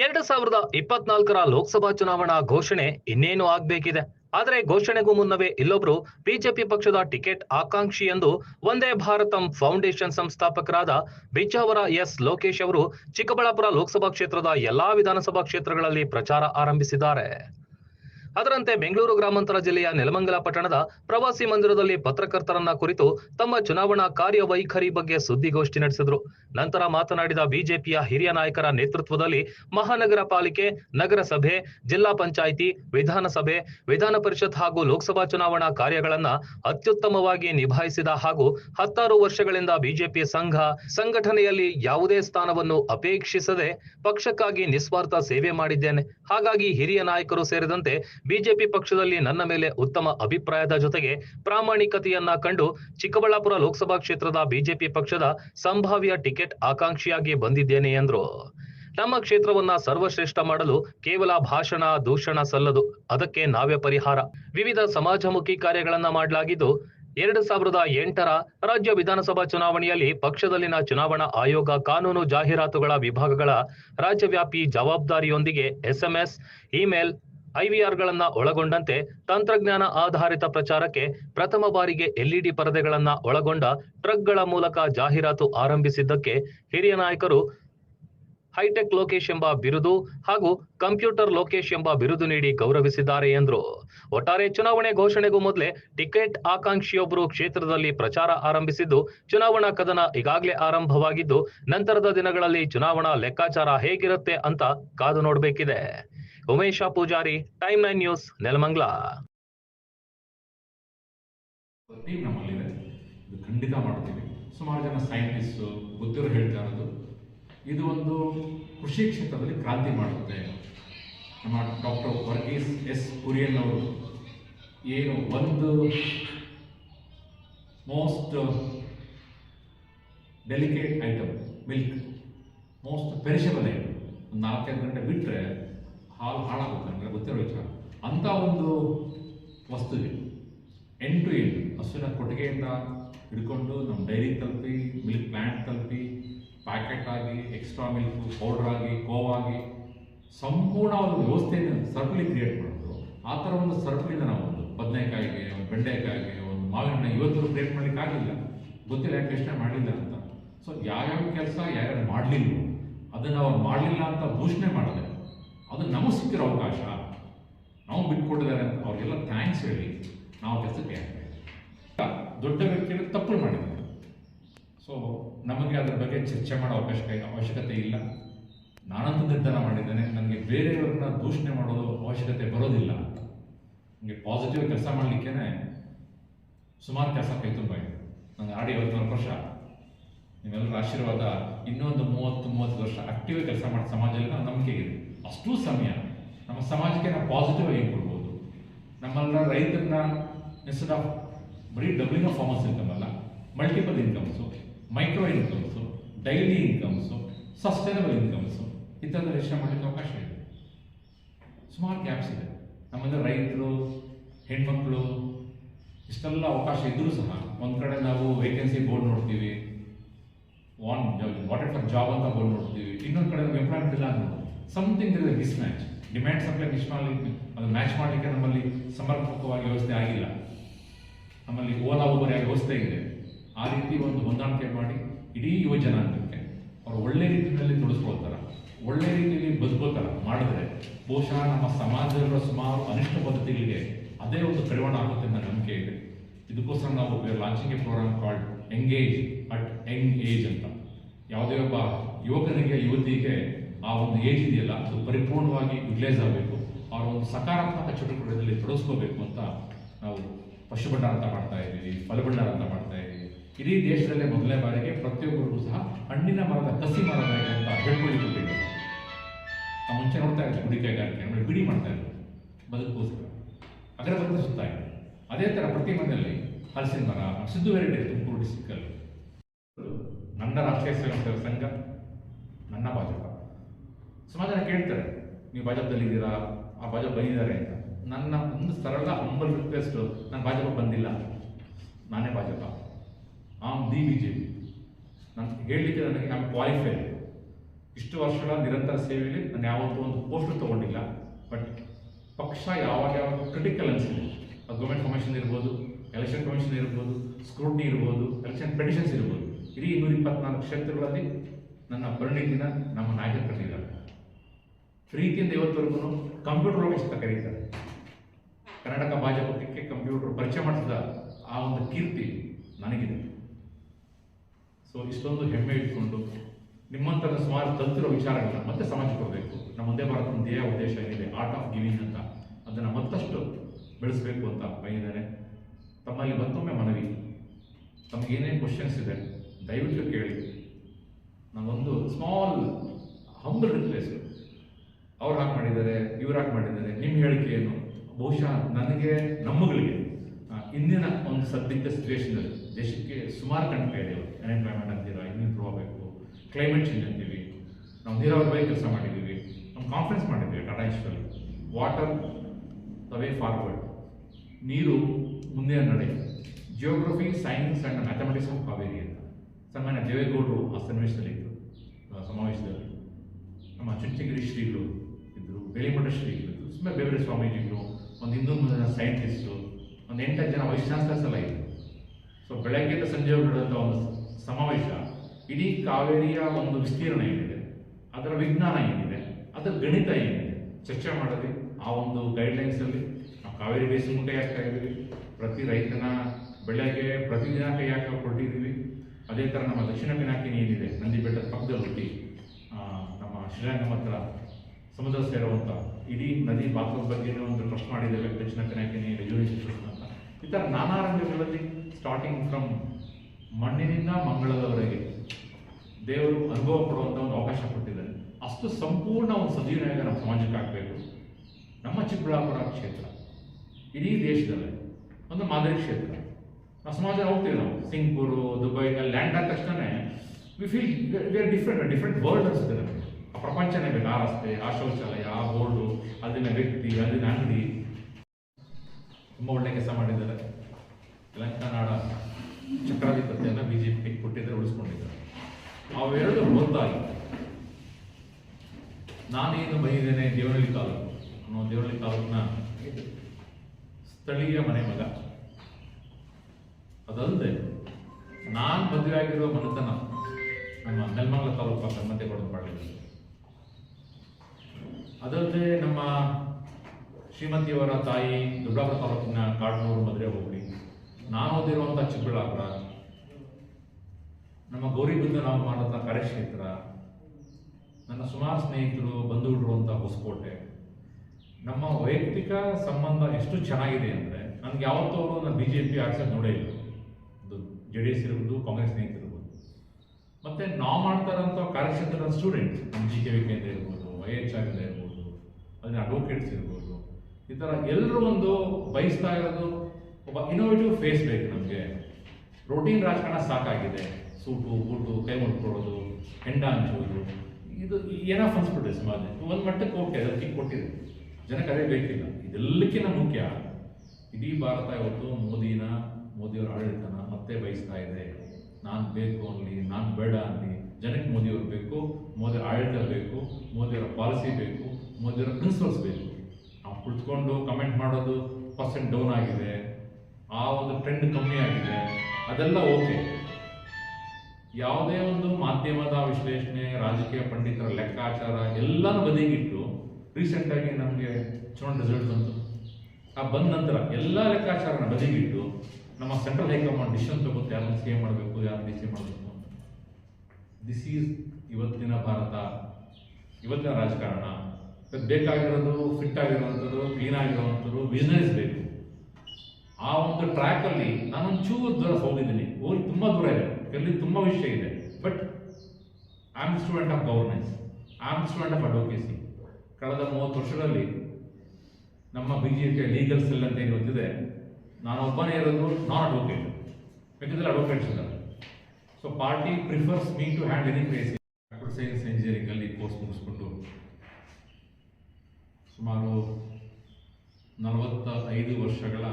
ಎರಡು ಸಾವಿರದ ಇಪ್ಪತ್ನಾಲ್ಕರ ಲೋಕಸಭಾ ಚುನಾವಣಾ ಘೋಷಣೆ ಇನ್ನೇನು ಆಗ್ಬೇಕಿದೆ? ಆದರೆ ಘೋಷಣೆಗೂ ಮುನ್ನವೇ ಇಲ್ಲೊಬ್ರು ಬಿಜೆಪಿ ಪಕ್ಷದ ಟಿಕೆಟ್ ಆಕಾಂಕ್ಷಿ ಎಂದು ಒಂದೇ ಭಾರತಂ ಫೌಂಡೇಶನ್ ಸಂಸ್ಥಾಪಕರಾದ ಬಿಚ್ಚಾವರ ಎಸ್ ಲೋಕೇಶ್ ಅವರು ಚಿಕ್ಕಬಳ್ಳಾಪುರ ಲೋಕಸಭಾ ಕ್ಷೇತ್ರದ ಎಲ್ಲಾ ವಿಧಾನಸಭಾ ಕ್ಷೇತ್ರಗಳಲ್ಲಿ ಪ್ರಚಾರ ಆರಂಭಿಸಿದ್ದಾರೆ. ಅದರಂತೆ ಬೆಂಗಳೂರು ಗ್ರಾಮಾಂತರ ಜಿಲ್ಲೆಯ ನೆಲಮಂಗಲ ಪಟ್ಟಣದ ಪ್ರವಾಸಿ ಮಂದಿರದಲ್ಲಿ ಪತ್ರಕರ್ತರನ್ನ ಕುರಿತು ತಮ್ಮ ಚುನಾವಣಾ ಕಾರ್ಯವೈಖರಿ ಬಗ್ಗೆ ಸುದ್ದಿಗೋಷ್ಠಿ ನಡೆಸಿದ್ರು. ನಂತರ ಮಾತನಾಡಿದ ಬಿಜೆಪಿಯ ಹಿರಿಯ ನಾಯಕರ ನೇತೃತ್ವದಲ್ಲಿ ಮಹಾನಗರ ಪಾಲಿಕೆ, ನಗರಸಭೆ, ಜಿಲ್ಲಾ ಪಂಚಾಯಿತಿ, ವಿಧಾನಸಭೆ, ವಿಧಾನ ಪರಿಷತ್ ಹಾಗೂ ಲೋಕಸಭಾ ಚುನಾವಣಾ ಕಾರ್ಯಗಳನ್ನ ಅತ್ಯುತ್ತಮವಾಗಿ ನಿಭಾಯಿಸಿದ ಹಾಗೂ ಹತ್ತಾರು ವರ್ಷಗಳಿಂದ ಬಿಜೆಪಿ ಸಂಘ ಸಂಘಟನೆಯಲ್ಲಿ ಯಾವುದೇ ಸ್ಥಾನವನ್ನು ಅಪೇಕ್ಷಿಸದೆ ಪಕ್ಷಕ್ಕಾಗಿ ನಿಸ್ವಾರ್ಥ ಸೇವೆ ಮಾಡಿದ್ದೇನೆ. ಹಾಗಾಗಿ ಹಿರಿಯ ನಾಯಕರು ಸೇರಿದಂತೆ ಬಿಜೆಪಿ ಪಕ್ಷದಲ್ಲಿ ನನ್ನ ಮೇಲೆ ಉತ್ತಮ ಅಭಿಪ್ರಾಯದ ಜೊತೆಗೆ ಪ್ರಾಮಾಣಿಕತೆಯನ್ನ ಕಂಡು ಚಿಕ್ಕಬಳ್ಳಾಪುರ ಲೋಕಸಭಾ ಕ್ಷೇತ್ರದ ಬಿಜೆಪಿ ಪಕ್ಷದ ಸಂಭಾವ್ಯ ಟಿಕೆಟ್ ಆಕಾಂಕ್ಷಿಯಾಗಿ ಬಂದಿದ್ದೇನೆ ಎಂದರು. ನಮ್ಮ ಕ್ಷೇತ್ರವನ್ನ ಸರ್ವಶ್ರೇಷ್ಠ ಮಾಡಲು ಕೇವಲ ಭಾಷಣ, ದೂಷಣ ಸಲ್ಲದು. ಅದಕ್ಕೆ ನಾವೇ ಪರಿಹಾರ. ವಿವಿಧ ಸಮಾಜಮುಖಿ ಕಾರ್ಯಗಳನ್ನ ಮಾಡಲಾಗಿದ್ದು ಎರಡು ಸಾವಿರದ ಎಂಟರ ರಾಜ್ಯ ವಿಧಾನಸಭಾ ಚುನಾವಣೆಯಲ್ಲಿ ಪಕ್ಷದಲ್ಲಿನ ಚುನಾವಣಾ ಆಯೋಗ ಕಾನೂನು ಜಾಹೀರಾತುಗಳ ವಿಭಾಗಗಳ ರಾಜ್ಯವ್ಯಾಪಿ ಜವಾಬ್ದಾರಿಯೊಂದಿಗೆ ಎಸ್ಎಂಎಸ್, ಇಮೇಲ್ ಐವಿಆರ್ಗಳನ್ನ ಒಳಗೊಂಡಂತೆ ತಂತ್ರಜ್ಞಾನ ಆಧಾರಿತ ಪ್ರಚಾರಕ್ಕೆ ಪ್ರಥಮ ಬಾರಿಗೆ ಎಲ್ಇಡಿ ಪರದೆಗಳನ್ನ ಒಳಗೊಂಡ ಟ್ರಕ್ಗಳ ಮೂಲಕ ಜಾಹೀರಾತು ಆರಂಭಿಸಿದ್ದಕ್ಕೆ ಹಿರಿಯ ನಾಯಕರು ಹೈಟೆಕ್ ಲೋಕೇಶ್ ಎಂಬ ಬಿರುದು ಹಾಗೂ ಕಂಪ್ಯೂಟರ್ ಲೋಕೇಶ್ ಎಂಬ ಬಿರುದು ನೀಡಿ ಗೌರವಿಸಿದ್ದಾರೆ ಎಂದರು. ಒಟ್ಟಾರೆ ಚುನಾವಣೆ ಘೋಷಣೆಗೂ ಮೊದಲೇ ಟಿಕೆಟ್ ಆಕಾಂಕ್ಷಿಯೊಬ್ಬರು ಕ್ಷೇತ್ರದಲ್ಲಿ ಪ್ರಚಾರ ಆರಂಭಿಸಿದ್ದು, ಚುನಾವಣಾ ಕದನ ಈಗಾಗಲೇ ಆರಂಭವಾಗಿದ್ದು, ನಂತರದ ದಿನಗಳಲ್ಲಿ ಚುನಾವಣಾ ಲೆಕ್ಕಾಚಾರ ಹೇಗಿರುತ್ತೆ ಅಂತ ಕಾದು ನೋಡಬೇಕಿದೆ. Umesha Poojari time nine news, Nelamangala. ನಮ್ಮಲ್ಲಿದೆ. ಇದು ಖಂಡಿತ ಮಾಡ್ತೀವಿ. ಸುಮಾರು ಜನ ಸೈಂಟಿಸ್ಟು ಗೊತ್ತಿರೋ ಹೇಳ್ತಾ ಇರೋದು, ಇದು ಒಂದು ಕೃಷಿ ಕ್ಷೇತ್ರದಲ್ಲಿ ಕ್ರಾಂತಿ ಮಾಡುತ್ತೆ. ನಮ್ಮ ಡಾಕ್ಟರ್ ವರ್ಗೀಸ್ ಎಸ್ ಕುರಿಯನ್ ಅವರು ಏನು ಒಂದು most delicate item milk most perishable item ಒಂದು ನಾಲ್ಕೈದು ಗಂಟೆ ಬಿಟ್ಟರೆ ಹಾಲು ಹಾಳಾಗುತ್ತೆ, ನಮಗೆ ಗೊತ್ತಿರೋ ವಿಚಾರ. ಅಂಥ ಒಂದು ವಸ್ತುವಿಗೆ ಎಂಡ್ ಟು ಎಂಡ್ ಹಸುವಿನ ಕೊಟ್ಟಿಗೆಯಿಂದ ಹಿಡ್ಕೊಂಡು ನಮ್ಮ ಡೈರಿ ತಲುಪಿ ಮಿಲ್ಕ್ ಪ್ಲ್ಯಾಂಟ್ ತಲುಪಿ ಪ್ಯಾಕೆಟ್ ಆಗಿ ಎಕ್ಸ್ಟ್ರಾ ಮಿಲ್ಕ್ ಪೌಡರ್ ಆಗಿ ಕೋವಾಗಿ ಸಂಪೂರ್ಣ ಒಂದು ವ್ಯವಸ್ಥೆಯನ್ನು ಸರ್ಕಲಿ ಕ್ರಿಯೇಟ್ ಮಾಡೋದು. ಆ ಥರ ಒಂದು ಸರ್ಕಲಿಂದ ನಾವು ಒಂದು ಬದನೆಕಾಯಿಗೆ, ಒಂದು ಬೆಂಡೆಕಾಯಿಗೆ, ಒಂದು ಮಾವಿನ ಇವತ್ತು ಕ್ರಿಯೇಟ್ ಮಾಡ್ಲಿಕ್ಕೆ ಆಗಿಲ್ಲ ಗೊತ್ತಿಲ್ಲ ಯಾಕೆ ಯೋಚನೆ ಮಾಡಲಿಲ್ಲ ಅಂತ. ಸೊ ಯಾವ್ಯಾವ ಕೆಲಸ, ಯಾರ್ಯಾರು ಮಾಡಲಿಲ್ಲ, ಅದನ್ನು ಅವ್ರು ಮಾಡಲಿಲ್ಲ ಅಂತ ಘೋಷಣೆ ಮಾಡಿದೆ. ಅದು ನಮಗೆ ಸಿಕ್ಕಿರೋ ಅವಕಾಶ. ನಾವು ಬಿಟ್ಕೊಟ್ಟಿದ್ದಾರೆ ಅಂತ ಅವ್ರಿಗೆಲ್ಲ ಥ್ಯಾಂಕ್ಸ್ ಹೇಳಿ ನಾವು ಕೆಲಸಕ್ಕೆ ದೊಡ್ಡ ವ್ಯಕ್ತಿಗಳು ತಪ್ಪು ಮಾಡಿದ್ದಾರೆ. ಸೊ ನಮಗೆ ಅದರ ಬಗ್ಗೆ ಚರ್ಚೆ ಮಾಡೋ ಅವಕಾಶ ಅವಶ್ಯಕತೆ ಇಲ್ಲ. ನಾನಂತೂ ನಿರ್ಧಾರ ಮಾಡಿದ್ದೇನೆ. ನನಗೆ ಬೇರೆಯವ್ರನ್ನ ದೂಷಣೆ ಮಾಡೋದು ಅವಶ್ಯಕತೆ ಬರೋದಿಲ್ಲ. ನನಗೆ ಪಾಸಿಟಿವ್ ಕೆಲಸ ಮಾಡಲಿಕ್ಕೇ ಸುಮಾರು ಕೆಲಸ ಕೈ ತುಂಬ ಇದೆ. ನನಗೆ ಆಡಿ ಐವತ್ನಾಲ್ಕು ವರ್ಷ. ನಿಮ್ಮೆಲ್ಲರ ಆಶೀರ್ವಾದ ಇನ್ನೊಂದು ಮೂವತ್ತು ಮೂವತ್ತು ವರ್ಷ ಆಕ್ಟಿವ್ ಕೆಲಸ ಮಾಡಿ ಸಮಾಜದಲ್ಲಿ ನಾವು ನಂಬಿಕೆ ಇದೆ ಅಷ್ಟು ಸಮಯ. ನಮ್ಮ ಸಮಾಜಕ್ಕೆ ನಾವು ಪಾಸಿಟಿವ್ ಆಗಿ ಕೊಡ್ಬೋದು? ನಮ್ಮೆಲ್ಲ ರೈತರನ್ನ ಇನ್ಸ್ಟೆಡ್ ಆಫ್ ಬರೀ ಡಬ್ಲಿಂಗ್ ಆಫ್ ಫಾರ್ಮರ್ಸ್ ಇನ್ಕಮ್ ಅಲ್ಲ multiple incomes micro incomes daily incomes sustainable incomes ಇಂಥದ್ದು ರಚನೆ ಮಾಡಲಿಕ್ಕೆ ಅವಕಾಶ ಇದೆ. ಸುಮಾರು ಗ್ಯಾಪ್ಸ್ ಇದೆ. ನಮ್ಮಲ್ಲಿ ರೈತರು, ಹೆಣ್ಮಕ್ಳು, ಇಷ್ಟೆಲ್ಲ ಅವಕಾಶ ಇದ್ದರೂ ಸಹ ಒಂದು ಕಡೆ ನಾವು ವೇಕೆನ್ಸಿ ಬೋರ್ಡ್ ನೋಡ್ತೀವಿ ವಾನ್ ವಾಟೆಡ್ ಫಾರ್ ಜಾಬ್ ಅಂತ ಬೋರ್ಡ್ ನೋಡ್ತೀವಿ ಇನ್ನೊಂದು ಕಡೆ ಎಂಪ್ಲಾಯ್ಮೆಂಟ್ ಇಲ್ಲ ಅಂತ something is mismatch demand supply miss ಮಾಡಲಿಕ್ಕೆ ಅದು ಮ್ಯಾಚ್ ಮಾಡಲಿಕ್ಕೆ ನಮ್ಮಲ್ಲಿ ಸಮರ್ಪಕವಾಗಿ ವ್ಯವಸ್ಥೆ ಆಗಿಲ್ಲ. ನಮ್ಮಲ್ಲಿ ಓಲಾ ಓಬರ್ ಯಾವ ವ್ಯವಸ್ಥೆ ಇದೆ. ಆ ರೀತಿ ಒಂದು ಹೊಂದಾಣಿಕೆ ಮಾಡಿ ಇಡೀ ಯುವ ಜನಾಂಗಕ್ಕೆ ಅವರು ಒಳ್ಳೆ ರೀತಿಯಲ್ಲಿ ತೊಡಸ್ಕೊಳ್ತಾರೆ ಒಳ್ಳೆ ರೀತಿಯಲ್ಲಿ ಬದುಕೋತಾರ. ಮಾಡಿದ್ರೆ ಬಹುಶಃ ನಮ್ಮ ಸಮಾಜದ ಸುಮಾರು ಅನಿಷ್ಟ ಪದ್ಧತಿಗಳಿಗೆ ಅದೇ ಒಂದು ಕಡಿವಾಣ ಆಗುತ್ತೆ ಅನ್ನೋ ನಂಬಿಕೆ ಇದೆ. ಇದಕ್ಕೋಸ್ಕರ ನಾವು launching program called engage at young age ಅಂತ. ಯಾವುದೇ ಒಬ್ಬ ಯುವಕನಿಗೆ, ಯುವತಿಗೆ ಆ ಒಂದು ಏಜ್ ಇದೆಯಲ್ಲ, ಅದು ಪರಿಪೂರ್ಣವಾಗಿ ಯುಟಿಲೈಸ್ ಆಗಬೇಕು. ಅವರ ಒಂದು ಸಕಾರಾತ್ಮಕ ಚಟುವಟಿಕೆಗಳಲ್ಲಿ ತೊಡಗಿಸ್ಕೋಬೇಕು ಅಂತ ನಾವು ಪಶುಭಂಡಾರ ಅಂತ ಮಾಡ್ತಾ ಇದ್ದೀವಿ ಫಲಭಂಡಾರ ಅಂತ ಮಾಡ್ತಾ ಇದ್ದೀವಿ. ಇಡೀ ದೇಶದಲ್ಲೇ ಮೊದಲನೇ ಬಾರಿಗೆ ಪ್ರತಿಯೊಬ್ಬರಿಗೂ ಸಹ ಹಣ್ಣಿನ ಮರದ, ಕಸಿ ಮರದ ಇದೆ ಅಂತ ಹೇಳ್ಕೊಳ್ಳಿಕ್ಕೆ ನಾವು ಮುಂಚೆ ನೋಡ್ತಾ ಇದ್ದೀವಿ ಗುಡಿ ಕೈಗಾರಿಕೆ ಬಿಡಿ ಮಾಡ್ತಾ ಇದ್ರು ಬದುಕೋಸ್ಕರ ಅಗರಬತ್ತಿ ಸುತ್ತಾ ಇದೆ ಅದೇ ಥರ ಪ್ರತಿ ಮನೆಯಲ್ಲಿ ಹಲಸಿನ ಮರ ಸಿದ್ದು ವೆರೈಟಿ ತುಮಕೂರು ಡಿಸ್ಟಿಕ್ಕಲ್ಲಿ ನನ್ನ ರಾಷ್ಟ್ರೀಯ ಸ್ವಯಂ ಸಂಘ, ನನ್ನ ಭಾಜಪ. ಸುಮಾರು ಜನ ಕೇಳ್ತಾರೆ, ನೀವು ಭಾಜಪದಲ್ಲಿದ್ದೀರಾ ಆ ಭಾಜಪ ಬಂದಿದ್ದಾರೆ ಅಂತ. ನನ್ನ ಒಂದು ಸರಳ ಹಂಬಲ್ ರಿಕ್ವೆಸ್ಟ್ ನಾನು ಭಾಜಪ ಬಂದಿಲ್ಲ. ನಾನೇ Bhajapa. Am the B J P ನಾನು ಹೇಳಲಿಕ್ಕೆ ನನಗೆ ನಾನು ಕ್ವಾಲಿಫೈಡ್ ಇಷ್ಟು ವರ್ಷಗಳ ನಿರಂತರ ಸೇವೆಯಲ್ಲಿ ನಾನು ಯಾವತ್ತೂ ಒಂದು ಪೋಸ್ಟ್ ತಗೊಂಡಿಲ್ಲ. ಬಟ್ ಪಕ್ಷ ಯಾವಾಗ ಯಾವಾಗ ಕ್ರಿಟಿಕಲ್ ಅನಿಸಿದೆ. ಗೌರ್ಮೆಂಟ್ ಕಮಿಷನ್ ಇರ್ಬೋದು ಎಲೆಕ್ಷನ್ ಕಮಿಷನ್ ಇರ್ಬೋದು ಸ್ಕ್ರೂಟ್ನಿ ಇರ್ಬೋದು ಎಲೆಕ್ಷನ್ ಪೆಟಿಷನ್ಸ್ ಇರ್ಬೋದು. ಇಡೀ ಇನ್ನೂರ ಇಪ್ಪತ್ನಾಲ್ಕು ಕ್ಷೇತ್ರಗಳಲ್ಲಿ ನನ್ನ ಪರಿಣಿತಿನ ನಮ್ಮ ನಾಯಕರು ಕಟ್ಟಿದ್ದಾರೆ. ಪ್ರೀತಿಯಿಂದ ಇವತ್ತವರೆಗೂ ಕಂಪ್ಯೂಟರ್ ರಮೇಶ್ ಅಂತ ಕರೀತಾರೆ. ಕರ್ನಾಟಕ ಭಾಜಪಕ್ಕೆ ಕಂಪ್ಯೂಟರ್ ಪರಿಚಯ ಮಾಡಿಸಿದ ಆ ಒಂದು ಕೀರ್ತಿ ನನಗಿದೆ. ಸೊ ಇಷ್ಟೊಂದು ಹೆಮ್ಮೆ ಇಟ್ಕೊಂಡು ನಿಮ್ಮಂತರ ಸುಮಾರು ವಿಚಾರ ವಿಚಾರಗಳನ್ನ ಮತ್ತೆ ಸಮಾಜಕ್ಕೆ ಕೊಡಬೇಕು ನಮ್ಮ ಒಂದೇ ಭಾರತದ ಧ್ಯೇಯ ಉದ್ದೇಶ ಏನಿದೆ? ಆರ್ಟ್ ಆಫ್ ಗಿವಿಂಗ್ ಅಂತ. ಅದನ್ನು ಮತ್ತಷ್ಟು ಬೆಳೆಸಬೇಕು ಅಂತ ಬಯಸಿದ್ದಾರೆ ತಮ್ಮಲ್ಲಿ ಮತ್ತೊಮ್ಮೆ ಮನವಿ. ತಮಗೆ ಏನೇನು ಕ್ವಶನ್ಸ್ ಇದೆ, ದಯವಿಟ್ಟು ಕೇಳಿ. ನಾನೊಂದು ಸ್ಮಾಲ್ ಹಂಬಲ್ ರಿಕ್ವೆಸ್ಟ್ ಅವ್ರು ಹಾಗೆ ಮಾಡಿದ್ದಾರೆ, ಇವ್ರು ಹಾಗೆ ಮಾಡಿದ್ದಾರೆ ನಿಮ್ಮ ಹೇಳಿಕೆ ಏನು? ಬಹುಶಃ ನನಗೆ, ನಮ್ಮಗಳಿಗೆ ಇಂದಿನ ಒಂದು ಸದ್ಯದ ಸಿಚುವೇಶನಲ್ಲಿ ದೇಶಕ್ಕೆ ಸುಮಾರು ಕಂಟ್ರಿ ಇದೆ ಅನ್ಎಂಪ್ಲಾಯ್ಮೆಂಟ್ ಅಂತೀರಾ, ಇನ್ನೂ ಆಗಬೇಕು. ಕ್ಲೈಮೇಟ್ ಚೇಂಜ್ ಅಂತೀವಿ. ನಾವು ನೀರಾವರಿ ಬಗ್ಗೆ ಕೆಲಸ ಮಾಡಿದ್ದೀವಿ ನಮ್ಮ ಕಾನ್ಫರೆನ್ಸ್ ಮಾಡಿದ್ದೀವಿ ಟಾಟಾ ಇಶ್ವಲ್ಲಿ ವಾಟರ್ ದ ವೇ ಫಾರ್ವರ್ಡ್ ನೀರು ಮುಂದೆ ನಡೆ. Geography science and mathematics of Kaveri ಅಂತ. ಸನ್ಮಾನ್ಯ ದೇವೇಗೌಡರು ಆ ಸನ್ನಿವೇಶದಲ್ಲಿ ಇದ್ದರು ಆ ಸಮಾವೇಶದಲ್ಲಿ. ನಮ್ಮ ಚುಂಚಗಿರಿ ಶ್ರೀಗಳು ಇದ್ದರು ಬೆಳಿಮಠ ಶ್ರೀಗಳು ಇದ್ದರು ಸುಮ್ಮನೆ ಬೇರೆ ಸ್ವಾಮೀಜಿಗಳು, ಒಂದು ಹಿಂದೂ ಸೈಂಟಿಸ್ಟು ಒಂದು ಎಂಟತ್ತು ಜನ ವೈಸ್ ಚಾನ್ಸಲರ್ಸ್ ಎಲ್ಲ ಇದ್ದರು ಸೊ ಬೆಳಗ್ಗೆಯಿಂದ ಸಂಜೆ ನಡೆದಂಥ ಒಂದು ಸಮಾವೇಶ, ಇಡೀ ಕಾವೇರಿಯ ಒಂದು ವಿಸ್ತೀರ್ಣ ಏನಿದೆ, ಅದರ ವಿಜ್ಞಾನ ಏನಿದೆ, ಅದರ ಗಣಿತ ಏನಿದೆ, ಚರ್ಚೆ ಮಾಡಿದ್ವಿ ಆ ಒಂದು ಗೈಡ್ಲೈನ್ಸಲ್ಲಿ ನಾವು ಕಾವೇರಿ ಬೇಸಿನ ಮುಂದೆ ಯಾಕೆ ಇದ್ದೀವಿ. ಪ್ರತಿ ರೈತನ ಬೆಳೆಗೆ ಪ್ರತಿದಿನ ಯಾಕೆ ನಾವು ಕೊಟ್ಟಿದ್ದೀವಿ? ಅದೇ ಥರ ನಮ್ಮ ದಕ್ಷಿಣ ಪಿನಾಕಿನಿ ಏನಿದೆ ನಂದಿ ಬೆಟ್ಟದ ಪಕ್ಕದ ರೊಟ್ಟಿ ನಮ್ಮ ಶ್ರೀರಂಗಂ ಹತ್ರ ಸಮುದ್ರ ಸೇರುವಂಥ ಇಡೀ ನದಿ ಭಾಗದ ಬಗ್ಗೆ ಒಂದು ಟ್ರಸ್ಟ್ ಮಾಡಿದ್ದೇವೆ ದಕ್ಷಿಣ ಪಿನಾಕಿನಿ ರೆಜುಲೇಷನ್ ಅಂತ. ಈ ಥರ ನಾನಾ ರಂಗಗಳಲ್ಲಿ ಸ್ಟಾರ್ಟಿಂಗ್ ಫ್ರಮ್ ಮಣ್ಣಿನಿಂದ ಮಂಗಳದವರೆಗೆ ದೇವರು ಅನುಭವ ಪಡುವಂಥ ಒಂದು ಅವಕಾಶ ಕೊಟ್ಟಿದ್ದಾರೆ. ಅಷ್ಟು ಸಂಪೂರ್ಣ ಒಂದು ಸಜೀವನಾಗ ನಮ್ಮ ಸಮಾಜಕ್ಕೆ ಆಗಬೇಕು. ನಮ್ಮ ಚಿಕ್ಕಬಳ್ಳಾಪುರ ಕ್ಷೇತ್ರ, ಇಡೀ ದೇಶದಲ್ಲೇ. ಒಂದು ಮಾದರಿ ಕ್ಷೇತ್ರ. ನಾವು ಸಮಾಜ ಹೋಗ್ತೀವಿ ನಾವು. ಸಿಂಗ್ಪುರು ದುಬೈ ಅಲ್ಲಿ ಲ್ಯಾಂಡ್ ಆದ ತಕ್ಷಣ we feel we are different different world ಅನಿಸುತ್ತೆ ನಮಗೆ. ಆ ಪ್ರಪಂಚನೇ ಬೇಕು. ಆ ರಸ್ತೆ, ಆ ಶೌಚಾಲಯ, ಆ ಬೋರ್ಡು, ಅಲ್ಲಿನ ವ್ಯಕ್ತಿ, ಅಲ್ಲಿನ ಅಂಗಡಿ. ತುಂಬ ಒಳ್ಳೆ ಕೆಲಸ ಮಾಡಿದ್ದಾರೆ. ತೆಲಂಗಾಣ ಚಕ್ರಾಧಿಪತ್ಯನ ಬಿ ಜೆ ಪಿ ಕೊಟ್ಟಿದ್ದರೆ, ಉಳಿಸ್ಕೊಂಡಿದ್ದಾರೆ. ಅವೆರಡು ಒಂದಾಗಿ ನಾನೇನು ಬಂದಿದ್ದೇನೆ, ದೇವನಹಳ್ಳಿ ತಾಲೂಕು ಅನ್ನೋ ದೇವನಹಳ್ಳಿ ತಾಲೂಕಿನ ಸ್ಥಳೀಯ ಮನೆ ಮಗ. ಅದಲ್ಲದೆ ನಾನು ಮದುವೆ ಆಗಿರುವ ಮನೆತನ ನಮ್ಮ ನೆಲಮಂಗಲ ತಾಲೂಕು ಮಧ್ಯಕೊಡದ ಪಾಳ್ಯದಲ್ಲಿ ಅದಲ್ಲದೆ ನಮ್ಮ ಶ್ರೀಮತಿಯವರ ತಾಯಿ ದೊಡ್ಡಾಪುರ ತಾಲೂಕಿನ ಕಾಡನೂರು ಮದುವೆ ಹೋಗ್ಲಿ. ನಾನು ಓದಿರುವಂಥ ಚಿಕ್ಕಬಳ್ಳಾಪುರ, ನಮ್ಮ ಗೌರಿಬಿಂದು ನಾವು ಮಾಡಿದಂಥ ಕಾರ್ಯಕ್ಷೇತ್ರ, ನನ್ನ ಸುಮಾರು ಸ್ನೇಹಿತರು ಬಂಧುಗಳು ಅಂತ ಹೊಸಕೋಟೆ ನಮ್ಮ ವೈಯಕ್ತಿಕ ಸಂಬಂಧ ಎಷ್ಟು ಚೆನ್ನಾಗಿದೆ ಅಂದರೆ ನನಗೆ ಯಾವತ್ತೂ ಅವರು ನಾನು ಬಿ ಜೆ ಪಿ ಆಡ್ಸೋದು ನೋಡೇ ಇಲ್ಲ. ಅದು ಜೆ ಡಿ ಎಸ್ ಇರ್ಬೋದು, ಕಾಂಗ್ರೆಸ್ ಸ್ನೇಹಿತರಿರ್ಬೋದು. ಮತ್ತು ನಾವು ಮಾಡ್ತಾ ಇರೋಂಥ ಕಾರ್ಯಕ್ಷೇತ್ರದ ಸ್ಟೂಡೆಂಟ್ ಜಿ ಕೆ ವಿ ಕೇಂದ್ರ ಇರ್ಬೋದು ವೈ ಎಚ್ ಆರ್ ಇಂದ ಇರ್ಬೋದು ಅದನ್ನ ಅಡ್ವೊಕೇಟ್ಸ್ ಇರ್ಬೋದು, ಈ ಥರ ಎಲ್ಲರೂ ಒಂದು ಬಯಸ್ತಾ ಇರೋದು ಒಬ್ಬ ಇನೋವೇಟಿವ್ ಫೇಸ್ ಬೇಕು ನಮಗೆ. ರೋಟೀನ್ ರಾಜಕಾರಣ ಸಾಕಾಗಿದೆ. ಸೂಟು, ಬೂಟು, ಕೈ ಮುಟ್ಕೊಳ್ಳೋದು, ಹೆಂಡ ಹಂಚೋದು, ಇದು ಏನೋ ಅನ್ಸ್ಬಿಟ್ಟಿದೆ ಸಮಾಜ ಒಂದು ಮಟ್ಟಕ್ಕೆ ಓಕೆ ಅದಕ್ಕೆ ಕೊಟ್ಟಿದೆ. ಜನಕ್ಕೆ ಅದೇ ಬೇಕಿಲ್ಲ. ಇದೆಲ್ಲಕ್ಕಿಂತ ಮುಖ್ಯ ಇಡೀ ಭಾರತ ಇವತ್ತು ಮೋದಿನ, ಮೋದಿಯವರ ಆಡಳಿತನ ಮತ್ತೆ ಬಯಸ್ತಾ ಇದೆ. ನಾನು ಬೇಕು ಅನ್ನಲಿ, ನಾನು ಬೇಡ ಅನ್ನಲಿ, ಜನಕ್ಕೆ ಮೋದಿಯವರು ಬೇಕು, ಮೋದಿ ಆಡಳಿತ ಬೇಕು, ಮೋದಿಯವರ ಪಾಲಿಸಿ ಬೇಕು, ಮೋದಿಯವರ ಪ್ರಿನ್ಸಿಪಲ್ಸ್ ಬೇಕು. ನಾವು ಕುಳಿತುಕೊಂಡು ಕಮೆಂಟ್ ಮಾಡೋದು ಪರ್ಸೆಂಟ್ ಡೌನ್ ಆಗಿದೆ. ಆ ಒಂದು ಟ್ರೆಂಡ್ ಕಮ್ಮಿ ಆಗಿದೆ. ಅದೆಲ್ಲ ಓಕೆ ಯಾವುದೇ ಒಂದು ಮಾಧ್ಯಮದ ವಿಶ್ಲೇಷಣೆ, ರಾಜಕೀಯ ಪಂಡಿತರ ಲೆಕ್ಕಾಚಾರ ಎಲ್ಲನೂ ಬದಿಗಿಟ್ಟು ರೀಸೆಂಟಾಗಿ ನಮಗೆ ಚುನಾವಣೆ ರಿಸಲ್ಟ್ ಬಂತು. ಆ ಬಂದ ನಂತರ ಎಲ್ಲ ಲೆಕ್ಕಾಚಾರನ ಬದಿಗಿಟ್ಟು ನಮ್ಮ ಸೆಂಟ್ರಲ್ ಹೈಕಮಾಂಡ್ ಡಿಸಿಷನ್ ತಗೊತ್ತೆ ಯಾರನ್ನ ಸಿ ಮಾಡಬೇಕು, ಯಾರನ್ನ ಡಿ ಸಿ ಮಾಡಬೇಕು ಅಂತ. ದಿಸ್ ಈಸ್ ಇವತ್ತಿನ ಭಾರತ, ಇವತ್ತಿನ ರಾಜಕಾರಣ. ಬೇಕಾಗಿರೋದು ಫಿಟ್ ಆಗಿರುವಂಥದ್ದು ಕ್ಲೀನ್ ಆಗಿರುವಂಥದ್ದು ಬಿಸ್ನೆಸ್ ಬೇಕು. ಆ ಒಂದು ಟ್ರ್ಯಾಕಲ್ಲಿ ನಾನು ಚೂರು ದೂರ ಹೋಗಿದ್ದೀನಿ. ಹೋಗಿ ತುಂಬ ದೂರ ಇದೆ. ಇಲ್ಲಿ ತುಂಬ ವಿಷಯ ಇದೆ. But I am student of governance I am student of advocacy ಕಳೆದ ಮೂವತ್ತು ವರ್ಷಗಳಲ್ಲಿ ನಮ್ಮ ಬಿ ಜೆ ಪಿಯ ಲೀಗಲ್ ಸೆಲ್ ಅಂತ ಏನು ಗೊತ್ತಿದೆ, ನಾನು ಒಬ್ಬನೇ ಇರೋದು ನಾನ್ ಅಡ್ವೊಕೇಟ್ ಬೇಕಿದ್ರೆ ಅಡ್ವೊಕೇಟ್ಸ್ ಇದ್ದಾರೆ so party prefers me to hand any place computer science ಇಂಜಿನಿಯರಿಂಗಲ್ಲಿ course ಮುಗಿಸ್ಕೊಂಡು ಸುಮಾರು ನಲವತ್ತ ಐದು ವರ್ಷಗಳ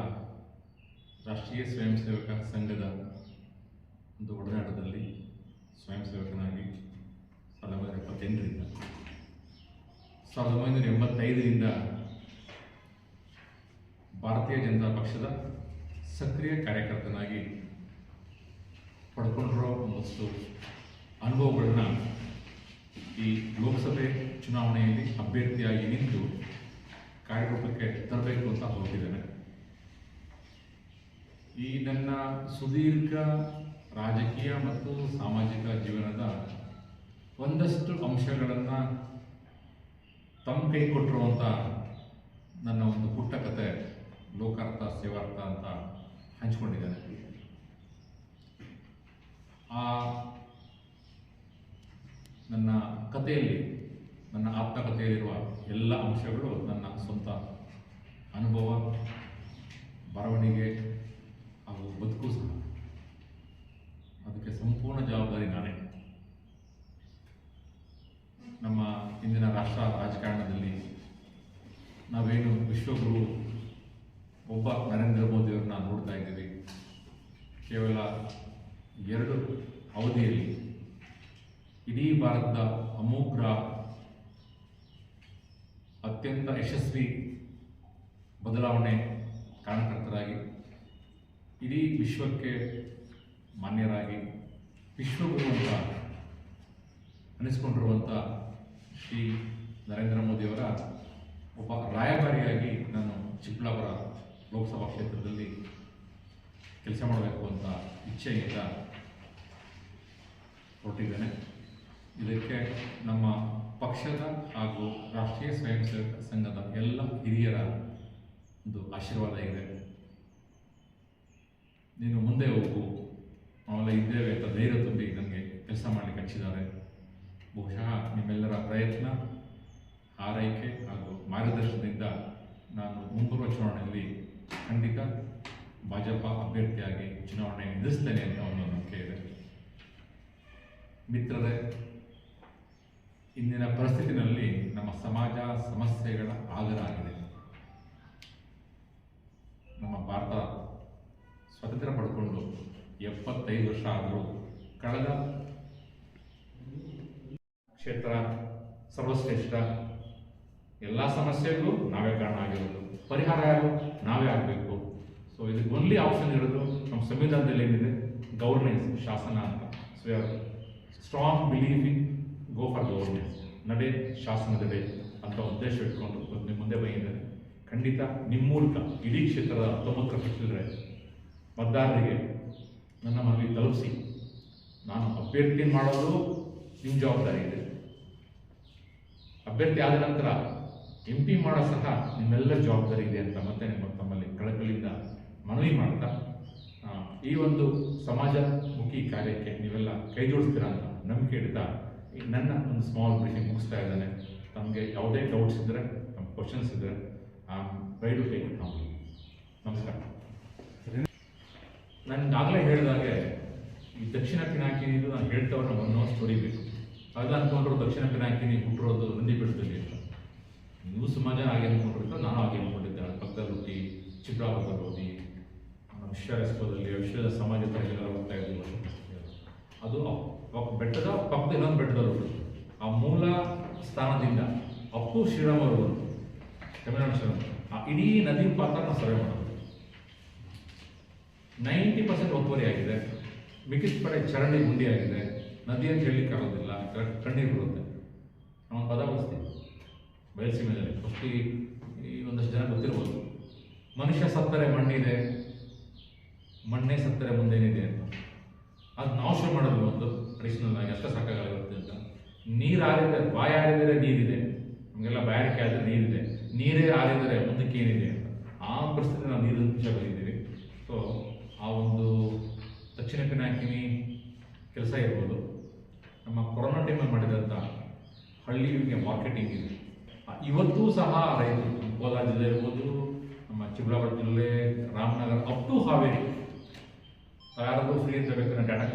ರಾಷ್ಟ್ರೀಯ ಸ್ವಯಂ ಸೇವಕ ಸಂಘದ ಒಂದು ಒಡನಾಟದಲ್ಲಿ ಸ್ವಯಂ ಸೇವಕನಾಗಿ ಸಾವಿರದ ಒಂಬೈನೂರ ಎಪ್ಪತ್ತೆಂಟರಿಂದ ಸಾವಿರದ ಒಂಬೈನೂರ ಎಂಬತ್ತೈದರಿಂದ ಭಾರತೀಯ ಜನತಾ ಪಕ್ಷದ ಸಕ್ರಿಯ ಕಾರ್ಯಕರ್ತನಾಗಿ ಪಡ್ಕೊಂಡಿರೋ ಒಂದಷ್ಟು ಅನುಭವಗಳನ್ನ ಈ ಲೋಕಸಭೆ ಚುನಾವಣೆಯಲ್ಲಿ ಅಭ್ಯರ್ಥಿಯಾಗಿ ನಿಂತು ಕಾರ್ಯರೂಪಕ್ಕೆ ತರಬೇಕು ಅಂತ ಹೋಗಿದ್ದೇನೆ. ಈ ನನ್ನ ಸುದೀರ್ಘ ರಾಜಕೀಯ ಮತ್ತು ಸಾಮಾಜಿಕ ಜೀವನದ ಒಂದಷ್ಟು ಅಂಶಗಳನ್ನು ತಮ್ಮ ಕೈ ಕೊಟ್ಟಿರುವಂಥ ನನ್ನ ಒಂದು ಪುಟ್ಟ ಕತೆ ಲೋಕಾರ್ಥ, ಸೇವಾರ್ಥ ಅಂತ ಹಂಚ್ಕೊಂಡಿದ್ದೇನೆ ಆ ನನ್ನ ಕಥೆಯಲ್ಲಿ, ನನ್ನ ಆತ್ಮಕಥೆಯಲ್ಲಿರುವ ಎಲ್ಲ ಅಂಶಗಳು ನನ್ನ ಸ್ವಂತ ಅನುಭವ, ಬರವಣಿಗೆ ಹಾಗೂ ಬದುಕು ಸಹ. ಅದಕ್ಕೆ ಸಂಪೂರ್ಣ ಜವಾಬ್ದಾರಿ ನಾನೇ. ನಮ್ಮ ಇಂದಿನ ರಾಷ್ಟ್ರ ರಾಜಕಾರಣದಲ್ಲಿ ನಾವೇನು ವಿಶ್ವಗುರು ಒಬ್ಬ ನರೇಂದ್ರ ಮೋದಿಯವ್ರನ್ನ ನೋಡ್ತಾ ಇದ್ದೀವಿ. ಕೇವಲ ಎರಡು ಅವಧಿಯಲ್ಲಿ ಇಡೀ ಭಾರತದ ಅಮೋಘ್ರ ಅತ್ಯಂತ ಯಶಸ್ವಿ ಬದಲಾವಣೆ ಕಾರಣಕರ್ತರಾಗಿ ಇಡೀ ವಿಶ್ವಕ್ಕೆ ಮಾನ್ಯರಾಗಿ, ವಿಶ್ವಗುರು ಅಂತ ಅನಿಸ್ಕೊಂಡಿರುವಂಥ ಶ್ರೀ ನರೇಂದ್ರ ಮೋದಿಯವರ ಒಬ್ಬ ರಾಯಭಾರಿಯಾಗಿ ನಾನು ಚಿಕ್ಕಬಳ್ಳಾಪುರ ಲೋಕಸಭಾ ಕ್ಷೇತ್ರದಲ್ಲಿ ಕೆಲಸ ಮಾಡಬೇಕು ಅಂತ ಇಚ್ಛೆಯಿಂದ ಹೊರಟಿದ್ದೇನೆ. ಇದಕ್ಕೆ ನಮ್ಮ ಪಕ್ಷದ ಹಾಗೂ ರಾಷ್ಟ್ರೀಯ ಸ್ವಯಂ ಸೇವಕ ಸಂಘದ ಎಲ್ಲ ಹಿರಿಯರ ಒಂದು ಆಶೀರ್ವಾದ ಇದೆ. ನೀನು ಮುಂದೆ ಹೋಗು. ನಾವೆಲ್ಲ ಇದ್ದೇವೆ ಅಂತ ಧೈರ್ಯ ತುಂಬಿ ನನಗೆ ಕೆಲಸ ಮಾಡಲಿಕ್ಕೆ ಹಚ್ಚಿದ್ದಾರೆ. ಬಹುಶಃ ನಿಮ್ಮೆಲ್ಲರ ಪ್ರಯತ್ನ ಆರೈಕೆ ಹಾಗೂ ಮಾರ್ಗದರ್ಶನದಿಂದ ನಾನು ಮುಂಬರುವ ಚುನಾವಣೆಯಲ್ಲಿ ಖಂಡಿತ ಭಾಜಪ ಅಭ್ಯರ್ಥಿಯಾಗಿ ಚುನಾವಣೆ ಎದುರಿಸ್ತೇನೆ ಅಂತ ಒಂದು ನಂಬಿಕೆ ಇದೆ. ಮಿತ್ರರೇ, ಇಂದಿನ ಪರಿಸ್ಥಿತಿನಲ್ಲಿ ನಮ್ಮ ಸಮಾಜ ಸಮಸ್ಯೆಗಳ ಆಗರ ಆಗಿದೆ ನಮ್ಮ ಭಾರತ ಸ್ವಾತಂತ್ರ್ಯ ಪಡ್ಕೊಂಡು ಎಪ್ಪತ್ತೈದು ವರ್ಷ ಆದರೂ ಕಳೆದ ಕ್ಷೇತ್ರ, ಸರ್ವಶ್ರೇಷ್ಠ, ಎಲ್ಲ ಸಮಸ್ಯೆಗೂ ನಾವೇ ಕಾರಣ ಆಗಿರೋದು. ಪರಿಹಾರ ಯಾರು? ನಾವೇ ಆಗಬೇಕು. ಸೊ ಇದಕ್ಕೆ ಓನ್ಲಿ ಆಪ್ಷನ್ ಇರೋದು ನಮ್ಮ ಸಂವಿಧಾನದಲ್ಲಿ ಏನಿದೆ? ಗವರ್ನೆನ್ಸ್ ಶಾಸನ ಅಂತ. So strong believe in go for governance ನಡೆ ಶಾಸನದಡೆ ಅಂತ ಉದ್ದೇಶ ಇಟ್ಕೊಂಡು ನಿಮ್ಮ ಮುಂದೆ ಬಂದಿದ್ದೇನೆ ಖಂಡಿತ ನಿಮ್ಮ ಮೂಲಕ, ಇಡೀ ಕ್ಷೇತ್ರದ ಹತ್ತೊಂಬತ್ತು ಕಟ್ಟಿದ್ರೆ ಮತದಾರರಿಗೆ ನನ್ನ ಮನವಿ ತಲುಪಿಸಿ. ನಾನು ಅಭ್ಯರ್ಥಿ ಮಾಡೋದು ನಿಮ್ಮ ಜವಾಬ್ದಾರಿ ಇದೆ. ಅಭ್ಯರ್ಥಿ ಆದ ನಂತರ ಎಂ ಪಿ ಮಾಡೋ ಸಹ ನಿಮ್ಮೆಲ್ಲರ ಜವಾಬ್ದಾರಿ ಇದೆ ಅಂತ ಮತ್ತೆ ನಿಮ್ಮ ತಮ್ಮಲ್ಲಿ ಕಳಕಳಿಯಿಂದ ಮನವಿ ಮಾಡ್ತಾ ಈ ಒಂದು ಸಮಾಜಮುಖಿ ಕಾರ್ಯಕ್ಕೆ ನೀವೆಲ್ಲ ಕೈ ಜೋಡಿಸ್ತೀರಾ ಅಂತ ನಂಬಿಕೆ ಇಡ್ತಾ ನನ್ನ ಒಂದು ಸ್ಮಾಲ್ ಬ್ರೀಫಿಂಗ್ ಮುಗಿಸ್ತಾ ಇದ್ದಾನೆ. ತಮಗೆ ಯಾವುದೇ ಡೌಟ್ಸ್ ಇದ್ದರೆ ನಮ್ಮ ಕ್ವಶನ್ಸ್ ಇದ್ದರೆ ಆ ಟು ಟೇಕ್ ನಾವು ನಮಸ್ಕಾರ. ನನಗಾಗಲೇ ಹೇಳಿದಾಗೆ ಈ ದಕ್ಷಿಣ ಪಿನಾಕಿನಿಂದ ನಾನು ಹೇಳ್ತವ್ರ ಅನ್ನೋ ಸ್ಟೋರಿ ಬೇಕು. ಅದು ಅನ್ಕೊಂಡ್ರು ದಕ್ಷಿಣ ಪಿನಾಕಿನಿ ಹುಟ್ಟಿರೋದು ನಂದಿ ಬೆಟ್ಟದಲ್ಲಿ ಅಂತ ನೀವು ಸುಮಾರು ಜನ ಹಾಗೆ ಅನ್ಕೊಂಡಿರ್ತ ನಾನು ಹಾಗೆ ಅನ್ಕೊಂಡಿದ್ದೆ. ಪಕ್ಕದ ಹುಟ್ಟಿ ಚಿಕ್ಕಬಳ್ಳಾಪುರದಲ್ಲಿ ಓದಿ ನಮ್ಮ ವಿಶ್ವರಸ್ಪದಲ್ಲಿ ವಿಶ್ವದ ಸಮಾಜ ತರಗತಿಗೆಲ್ಲ ಹೋಗ್ತಾ ಇದ್ದೀವಿ ಅದು ಬೆಟ್ಟದ ಪಕ್ಕದ ಇನ್ನೊಂದು ಬೆಟ್ಟದಲ್ಲಿ ಆ ಮೂಲ ಸ್ಥಾನದಿಂದ ಅಪ್ಪು ಶ್ರೀರಾಮ್ ಅವರು ತಮಿಳುನಾಡು ಶ್ರೀರಾಮ್ ಆ ಇಡೀ ನದಿ ಪಾತ್ರನ ಸರ್ವೆ ಮಾಡೋದು. ನೈಂಟಿ ಪರ್ಸೆಂಟ್ ಒತ್ತುವರಿ ಆಗಿದೆ. ಮಿಕ್ಕಿದ ಕಡೆ ಚರಂಡಿ ಗುಂಡಿ ಆಗಿದೆ. ನದಿ ಅಂತ ಹೇಳಲಿಕ್ಕೆ ಆಗೋದಿಲ್ಲ. ಕ- ಕಣ್ಣೀರು ಬರುತ್ತೆ. ನಾವು ಪದ ಬಳಸ್ತೀವಿ. ಬಯಲುಸೀಮೆಯಲ್ಲಿ ಫಸ್ಟ್ ಈ ಒಂದಷ್ಟು ಜನ ಗೊತ್ತಿರ್ಬೋದು. ಮನುಷ್ಯ ಸತ್ತರೆ ಮಣ್ಣಿದೆ, ಮಣ್ಣೇ ಸತ್ತರೆ ಮುಂದೇನಿದೆ ಅಂತ. ಅದು ನಾವು ಶುರು ಮಾಡೋದು ಒಂದು ಟ್ರೆಡಿಷನಲ್ ಆಗಿ ಅಷ್ಟೇ ಸಾಕಾಗುತ್ತೆ ಅಂತ. ನೀರು ಆರಿದರೆ, ಬಾಯಿ ಆರಿದರೆ ನೀರಿದೆ. ನಮಗೆಲ್ಲ ಬಾಯಾರಿಕೆ ಆದರೆ ನೀರಿದೆ. ನೀರೇ ಆರಿದರೆ ಮುಂದಕ್ಕೆ ಏನಿದೆ ಅಂತ. ಆ ಪರಿಸ್ಥಿತಿ ನಾವು ನೀರಿನ ವಿಷಯ ಬಂದಿದ್ದೀವಿ. ಸೊ ಆ ಒಂದು ದಕ್ಷಿಣ ಪಿನಾಕಿನಿ ಕೆಲಸ ಇರ್ಬೋದು. ನಮ್ಮ ಕೊರೋನಾ ಟೈಮಲ್ಲಿ ಮಾಡಿದಂಥ ಹಳ್ಳಿಗಳಿಗೆ ಮಾರ್ಕೆಟಿಂಗ್ ಇದೆ. ಇವತ್ತೂ ಸಹ ರೈತರು ಕೋಲಾರ ಜಿಲ್ಲೆ ಇರ್ಬೋದು, ನಮ್ಮ ಚಿಕ್ಕಬಳ್ಳಾಪುರ ಜಿಲ್ಲೆ, ರಾಮನಗರ ಅಪ್ ಟು ಹಾವೇರಿ. ಯಾರಾದರೂ ಫ್ರೀ ಅಂತ ಬೇಕಾದ್ರೆ ಡಾಟಾ